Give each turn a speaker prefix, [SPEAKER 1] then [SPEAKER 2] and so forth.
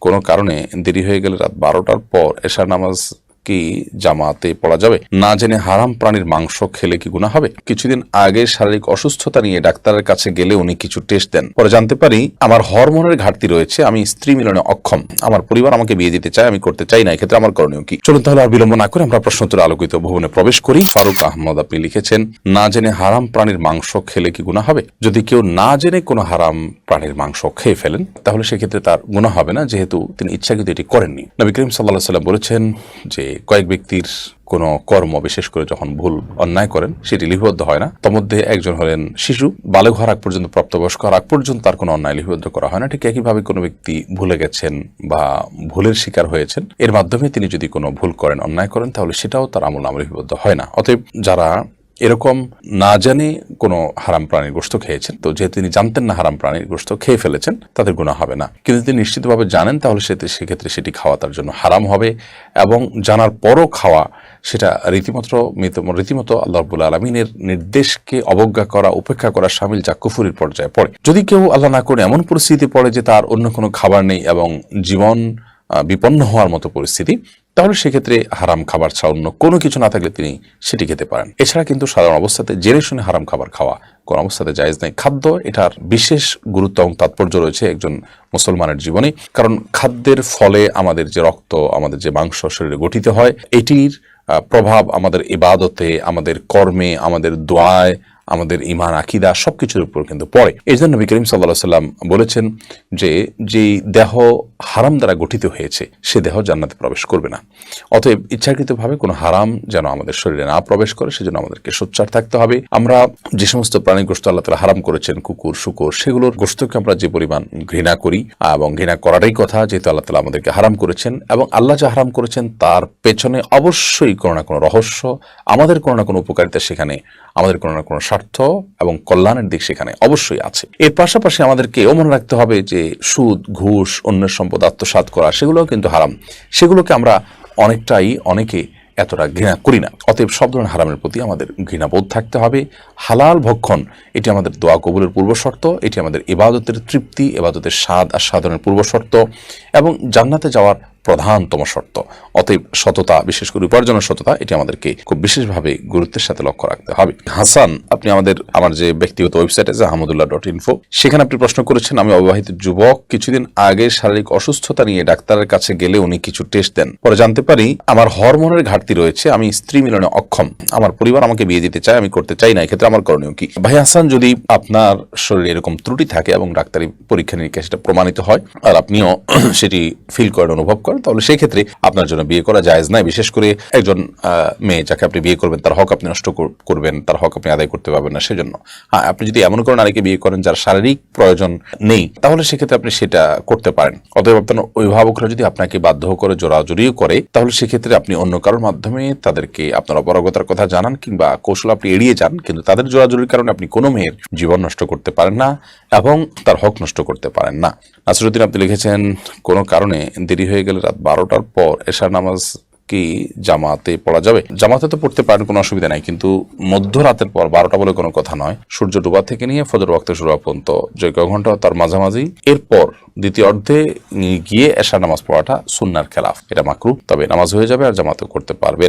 [SPEAKER 1] কোনো কারণে দেরি হয়ে গেলে রাত বারোটার পর এশার নামাজ কি জামাতে পড়া যাবে? না জেনে হারাম প্রাণীর মাংস খেলে কি গুণা হবে? কিছুদিন আগে শারীরিক অসুস্থতা নিয়ে ডাক্তারের কাছে গেলে উনি কিছু টেস্ট দেন। পরে জানতে পারি, আমার হরমোনের ঘাটতি রয়েছে, আমি স্ত্রী মিলনে অক্ষম। আমার পরিবার আমাকে বিয়ে দিতে চায়, আমি করতে চাই না, এক্ষেত্রে আমার করণীয় কি? চলুন তাহলে আর বিলম্ব না করে আমরা প্রশ্নোত্তর আলোকিত ভবনে প্রবেশ করি। ফারুক আহমদ আপনি লিখেছেন, না জেনে হারাম প্রাণীর মাংস খেলে কি গুণা হবে? যদি কেউ না জেনে কোনো হারাম প্রাণীর মাংস খেয়ে ফেলেন, তাহলে সেক্ষেত্রে তার গুণা হবে না, যেহেতু তিনি ইচ্ছাকৃত এটি করেননি। নবী করিম সাল্লাহ সাল্লাম বলেছেন যে কয়েক ব্যক্তির কোন কর্ম, বিশেষ করে যখন ভুল অন্যায় করেন, সেটি লিপিবদ্ধ হয় না। তন্মধ্যে একজন হলেন শিশু। বালক হওয়ার আগ পর্যন্ত প্রাপ্তবয়স্ক। হওয়ার আগ পর্যন্ত তার কোনো অন্যায় লিপিবদ্ধ করা হয় না। ঠিক একইভাবে কোনো ব্যক্তি ভুলে গেছেন বা ভুলের শিকার হয়েছেন, এর মাধ্যমে তিনি যদি কোনো ভুল করেন, অন্যায় করেন, তাহলে সেটাও তার আমল নাম লিপিবদ্ধ হয় না। অতএব যারা এরকম না জানে কোনো হারাম প্রাণীর গোস্ত খেয়েছেন। তো যেহেতু তিনি জানতেন না হারাম প্রাণীর গোস্ত খেয়ে ফেলেছেন, তাদের গুণা হবে না। কিন্তু তিনি নিশ্চিতভাবে জানেন, তাহলে সেতে সেক্ষেত্রে সেটি খাওয়া তার জন্য হারাম হবে এবং জানার পরও খাওয়া সেটা রীতিমাত্র মিত- রীতিমতো আল্লাহ রবুল্লা আলমিনের নির্দেশকে অবজ্ঞা করা, উপেক্ষা করা সামিল যা কুফুরির পর্যায়ে পড়ে। যদি কেউ আল্লাহ না করে এমন পরিস্থিতি পড়ে যে তার অন্য কোনো খাবার নেই এবং জীবন বিপন্ন হওয়ার মতো পরিস্থিতি তাহলে সেক্ষেত্রে হারাম খাবার ছাড়া অন্য কোনো কিছু না থাকলে তিনি সেটি খেতে পারেন। এছাড়া কিন্তু সাধারণ অবস্থাতে জেনে শুনে হারাম খাবার খাওয়া কোন অবস্থাতে জায়েজ নেই খাদ্য, এটার বিশেষ গুরুত্ব এবং তাৎপর্য রয়েছে একজন মুসলমানের জীবনে। কারণ খাদ্যের ফলে আমাদের যে রক্ত, আমাদের যে মাংস শরীরে গঠিত হয়, এটির প্রভাব আমাদের ইবাদতে, আমাদের কর্মে, আমাদের দোয়ায় আমাদের ইমান আকিদা সবকিছুর উপর কিন্তু পড়ে। এই জন্য নবী করিম সাল্লাহ সাল্লাম বলেছেন যে, যেই দেহ হারাম দ্বারা গঠিত হয়েছে, সে দেহ জান্নাতে প্রবেশ করবে না। অতএব ইচ্ছাকৃতভাবে কোনো হারাম যেন আমাদের শরীরে না প্রবেশ করে, সেজন্য আমাদেরকে সোচ্চার থাকতে হবে। আমরা যে সমস্ত প্রাণী গোষ্ঠ আল্লাহ তালা হারাম করেছেন, কুকুর, শুকুর, সেগুলোর গোষ্ঠকে আমরা যে পরিমাণ ঘৃণা করি, এবং ঘৃণা করারই কথা, যেহেতু আল্লাহ তালা আমাদেরকে হারাম করেছেন, এবং আল্লাহ যা হারাম করেছেন, তার পেছনে অবশ্যই কোনো না কোনো রহস্য, আমাদের কোনো না কোনো উপকারিতা সেখানে আমাদের কোনো না কোনো স্বার্থ এবং কল্যাণের দিক সেখানে অবশ্যই আছে। এর পাশাপাশি আমাদেরকে এও মনে রাখতে হবে যে সুদ, ঘুষ, অন্যের সম্পদ আত্মসাৎ করা, সেগুলোও কিন্তু হারাম। সেগুলোকে আমরা অনেকটাই অনেকে এতটা ঘৃণা করি না। অতএব সব ধরনের হারামের প্রতি আমাদের ঘৃণাবোধ থাকতে হবে। হালাল ভক্ষণ, এটি আমাদের দোয়া কবুলের পূর্বশর্ত এটি আমাদের ইবাদতের তৃপ্তি, ইবাদতের স্বাদ আর সাধনের পূর্বশর্ত এবং জান্নাতে যাওয়ার প্রধানতম শর্ত। অতএব সততা, বিশেষ করে উপার্জনের সততা, এটি আমাদেরকে খুব বিশেষভাবে গুরুত্বের সাথে লক্ষ্য রাখতে হবে। হাসান, আপনি আমাদের, আমার যে ব্যক্তিগত ওয়েবসাইট আছে আহমদুল্লাহ ডট ইনফো সেখানে আপনি প্রশ্ন করেছেন, আমি অবিবাহিত যুবক, কিছুদিন আগে শারীরিক অসুস্থতা নিয়ে ডাক্তারের কাছে গেলে উনি কিছু টেস্ট দেন। পরে জানতে পারি, আমার হরমোনের ঘাটতি রয়েছে, আমি স্ত্রী মিলনে অক্ষম, আমার পরিবার আমাকে বিয়ে দিতে চায়, আমি করতে চাই না, এক্ষেত্রে আমার করণীয় কি? ভাই হাসান, যদি আপনার শরীরে এরকম ত্রুটি থাকে এবং ডাক্তারি পরীক্ষা নিরীক্ষা সেটা প্রমাণিত হয়, আর আপনিও সেটি ফিল করেন, অনুভব তাহলে সেই ক্ষেত্রে আপনার জন্য বিয়ে করা জায়েজ নাই। বিশেষ করে একজন মেয়ে যাকে আপনি বিয়ে করবেন, তার হক আপনি নষ্ট করবেন, তার হক আপনি আদায় করতে পারবেন না, সেজন্য। হ্যাঁ আপনি যদি এমন কোনো নারীকে বিয়ে করেন যার শারীরিক প্রয়োজন নেই, তাহলে সেক্ষেত্রে আপনি সেটা করতে পারেন। অতএব আপনার অভিভাবকরা যদি আপনাকে বাধ্য করে, জোরাজুরিও করে, তাহলে সেক্ষেত্রে আপনি অন্য কারোর মাধ্যমে তাদেরকে আপনার অপারগতার কথা জানান কিংবা কৌশল আপনি এড়িয়ে যান, কিন্তু তাদের জোরাজুরির কারণে আপনি কোনো মেয়ের জীবন নষ্ট করতে পারেন না এবং তার হক নষ্ট করতে পারেন না। নাসিরুদ্দিন, আপনি লিখেছেন, কোনো কারণে দেরি হয়ে গেলে রাত বারোটার পর এশার নামাজ কি জামাতে পড়া যাবে? জামাতে তো পড়তে পারেন, কোনো অসুবিধা নাই, কিন্তু মধ্যরাতের পর বারোটা বলে কোনো কথা নয়। সূর্য ডুবা থেকে নিয়ে ফজর ওয়াক্ত শুরু পর্যন্ত যোগ্য ঘণ্টা তার মাঝামাঝি। এরপর দ্বিতীয় অর্ধে গিয়ে এশার নামাজ পড়াটা সুন্নার খেলাফ। এটা মাকরু, তবে নামাজ হয়ে যাবে আর জামাতে করতে পারবেন।